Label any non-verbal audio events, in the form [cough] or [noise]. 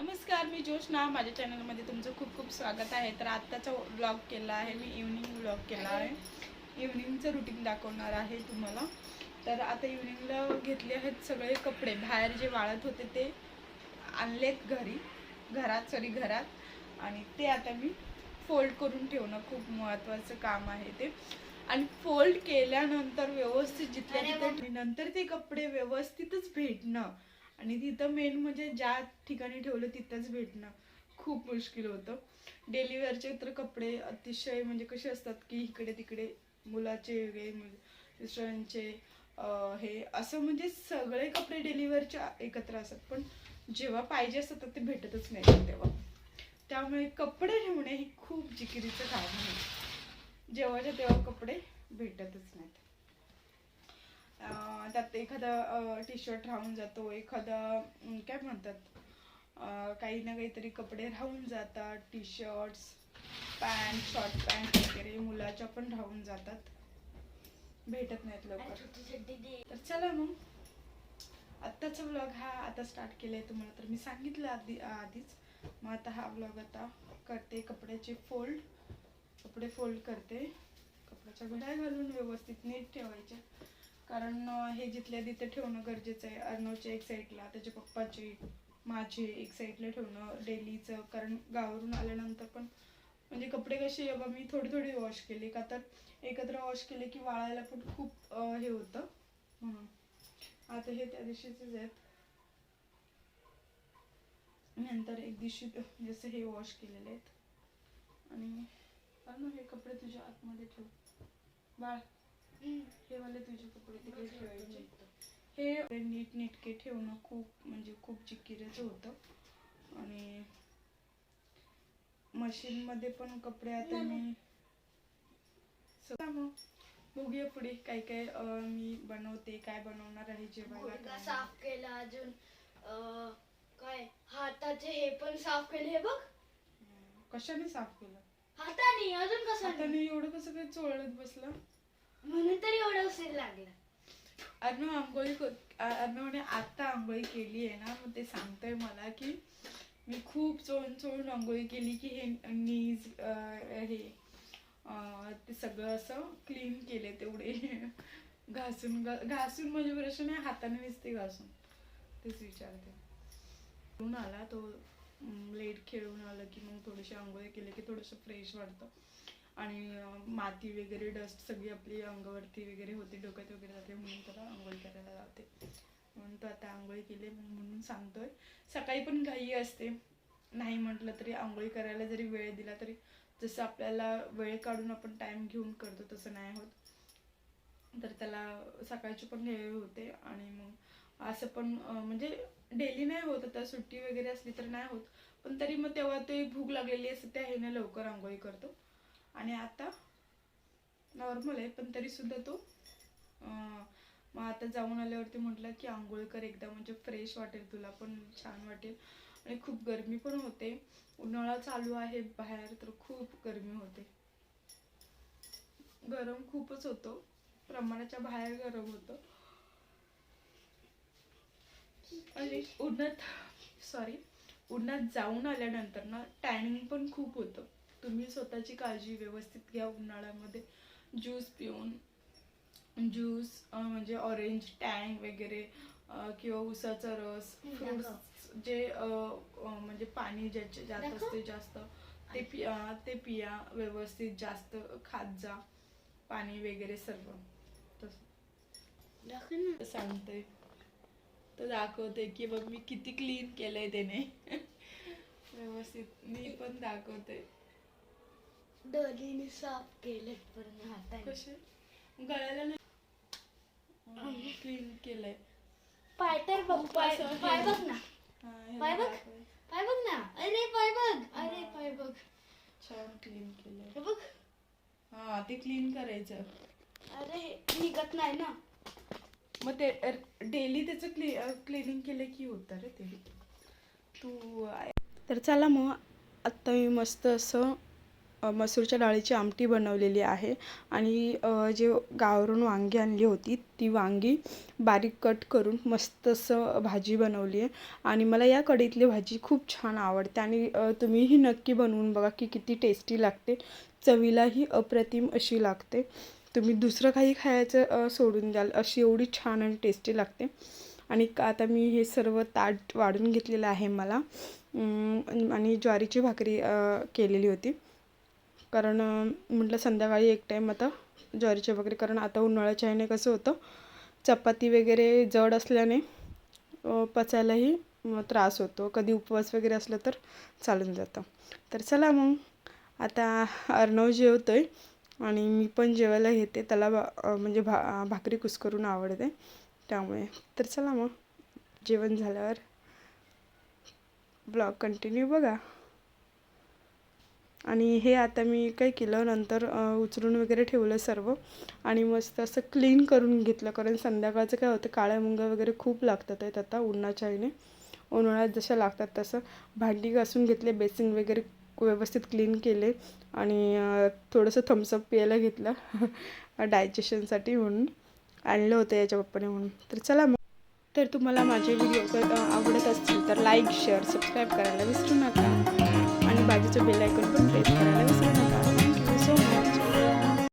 नमस्कार मी जोशना माझ्या चॅनलमध्ये तुमचं खूप खूप स्वागत आहे. तर आत्ताचा ब्लॉग केला आहे. मी इव्हनिंग ब्लॉग केला आहे. इव्हनिंगचं रुटीन दाखवणार आहे तुम्हाला. तर आता इव्हनिंगला घेतले आहेत सगळे कपडे. बाहेर जे वाळत होते ते आणलेत घरी. घरात सॉरी घरात. आणि ते आता मी फोल्ड करून ठेवणं खूप महत्त्वाचं काम आहे ते. आणि फोल्ड केल्यानंतर व्यवस्थित जिथल्या नंतर ते कपडे व्यवस्थितच भेटणं. आणि तिथं मेन म्हणजे ज्या ठिकाणी ठेवलं तिथंच भेटणं खूप मुश्किल होतं. डेली वेअरचे तर कपडे अतिशय म्हणजे कसे असतात की इकडे तिकडे मुलाचे वेगळे दुसऱ्यांचे मिस्टरांचे हे असं म्हणजे सगळे कपडे डेलिव्हरचे एकत्र असतात. पण जेव्हा पाहिजे असतात तर ते भेटतच नाही तेव्हा. त्यामुळे कपडे ठेवणे हे खूप जिकिरीचं काम आहे. जेव्हाच्या तेव्हा कपडे भेटतच नाहीत. त्यात एखादा टी शर्ट राहून जातो एखादा काय म्हणतात अं, काही ना काहीतरी कपडे राहून जातात T shirts pant short pant वगैरे मुलाच्या पण राहून जातात. भेटत नाहीत लवकर. तर चला मग. आत्ताचा व्लॉग हा आता स्टार्ट केलाय तुम्हाला तर मी सांगितलं आधी आधीच. मग आता हा व्लॉग आता करते कपड्याचे फोल्ड कपडे फोल्ड करते. कपड्याच्या घड्या घालून व्यवस्थित नीट ठेवायच्या कारण हे जिथल्या तिथे ठेवणं गरजेचं आहे अर्णवच्या एक साईडला त्याच्या पप्पाचे माझे एक साईडला ठेवणं डेलीचं कारण गावावरून आल्यानंतर पण म्हणजे कपडे कसे बाबा मी थोडी थोडी वॉश केले. का तर एकत्र वॉश केले की वाळायला पण खूप हे होतं. म्हणून. आता हे त्या दिवशीचेच आहेत. नंतर एक दिवशी जसं हे वॉश केलेले आहेत. आणि हे कपडे तुझ्या आतमध्ये ठेव. बाळ. हे वाले तुझे कपडे तिकडे ठेवायचे हे नीट नेटके ठेवणं खूप म्हणजे खूप जिकिरीचं होतं. आणि मशीन मध्ये पण कपडे आता मी मग बघूया पुढे काय काय मी बनवते काय बनवणार आहे जेवायला. साफ केला अजून. काय हाताचे हे पण साफ केले हे बघ. कशाने साफ केलं? हाताने अजून कसं हाताने एवढं कसं काय चोळत बसलं? म्हणून तरी एवढं उशीर लागला. अर्णव आंघोळी आम्ही म्हणे आत्ता आंघोळी केली आहे ना मग ते सांगतोय मला की मी खूप चोळून चोळून आंघोळी केली की हे नीज हे ते सगळं असं क्लीन केले तेवढे. [laughs] घासून घा- घासून म्हणजे प्रश्न नाही हाताने निसते घासून. तेच विचारते. खेळून आला तो लेट खेळून आलं की मग थोडीशी आंघोळी केली की थोडंसं फ्रेश वाटतं. आणि माती वगैरे डस्ट सगळी आपली अंगावरती वगैरे होते डोक्यात वगैरे जाते म्हणून त्याला आंघोळी करायला लावते. म्हणून तो आता आंघोळी केली मग म्हणून सांगतोय. सकाळी पण घाई असते. नाही म्हटलं तरी आंघोळी करायला जरी वेळ दिला तरी जसं आपल्याला वेळ काढून आपण टाइम घेऊन करतो तसं नाही होत. तर त्याला सकाळची पण वेळ होते आणि मग असं पण म्हणजे डेली नाही होत आता सुट्टी वगैरे असली तर नाही होत. पण तरी मग तेव्हा ते भूक लागलेली असते त्या ह्याने लवकर आंघोळी करतो. आणि आता नॉर्मल आहे पण तरीसुद्धा तो मग आता जाऊन आल्यावरती म्हटलं की आंघोळ कर एकदा म्हणजे फ्रेश वाटेल तुला पण छान वाटेल. आणि खूप गरमी पण होते. उन्हाळा चालू आहे बाहेर तर खूप गरमी होते. गरम खूपच होतो. प्रमाणाच्या बाहेर गरम होतं. आणि उन्हात सॉरी उन्हात जाऊन आल्यानंतर ना टॅनिंग पण खूप होतं. तुम्ही स्वतःची काळजी व्यवस्थित घ्या उन्हाळ्यामध्ये. ज्यूस पिऊन ज्यूस म्हणजे ऑरेंज टँग वगैरे किंवा उसाचा रस फ्रुट्स जे म्हणजे पाणी ज्याचे जात. असते जास्त ते पिया ते पिया व्यवस्थित जास्त खात जा. पाणी वगैरे सर्व. तसं. सांगते. तो दाखवते की बघ मी किती क्लीन केलंय त्याने. [laughs] व्यवस्थित. मी पण दाखवते. दोन्हीने साफ केले. हाताने. कसे? गळ्याला क्लीन केलंय. पाय तर बघ पाय पाय बघ ना. हा, पाय बघ. दाखव. पाय बघ ना. अरे पाय बघ. अरे पाय बघ. छान क्लीन केलंय. हे बघ. हा ते क्लीन करायचं. अरे हे निघत नाही ना. मग ते डेली त्याचं क्ली क्लिनिंग केलं की होतं रे ते. तू तर चला मग आत्ता मी मस्त असं मसूरच्या डाळीची आमटी बनवलेली आहे. आणि जे गावावरून वांगी आणली होती ती वांगी बारीक कट करून मस्त असं भाजी बनवली आहे. आणि मला या कढीतली भाजी खूप छान आवडते आणि तुम्हीही नक्की बनवून बघा की किती टेस्टी लागते. चवीलाही अप्रतिम अशी लागते. तुम्ही दुसरं काही खायचं सोडून द्याल अशी एवढी छान आणि टेस्टी लागते. आणि का- आता मी हे सर्व ताट वाढून घेतलेलं आहे मला. आणि ज्वारीची भाकरी केलेली होती. कारण म्हटलं संध्याकाळी एक टाईम आता ज्वारीची वगैरे कारण आता उन्हाळ्याच्या ह्याने कसं होतं चपाती वगैरे जड असल्याने पचायलाही त्रास होतो. कधी उपवास वगैरे असलं तर चालून जातं. तर चला मग आता अर्णव आहे आणि मी पण जेवायला घेते. त्याला भा म्हणजे भा भाकरी कुस्करून आवडते. त्यामुळे तर चला मग जेवण झाल्यावर ब्लॉग कंटिन्यू बघा. आणि हे आता मी काय केलं नंतर उचलून वगैरे ठेवलं सर्व. आणि मस्त असं क्लीन करून घेतलं कारण संध्याकाळचं काय होतं काळ्या मुंग वगैरे खूप लागतात आहेत आता उन्हाच्या ह्याने. उन्हाळ्यात जशा लागतात तसं. भांडी घासून घेतले बेसिन वगैरे व्यवस्थित क्लीन केले. आणि थोडंसं थम्सअप प्यायला घेतलं. [laughs] डायजेशनसाठी म्हणून. आणलं होतं याच्या पप्पाने म्हणून. तर चला मग. तर तुम्हाला माझे व्हिडिओ आवडत असतील तर लाईक शेअर सबस्क्राईब करायला विसरू नका. आणि बाजूचं बेल आयकॉन पण प्रेस करायला विसरू नका.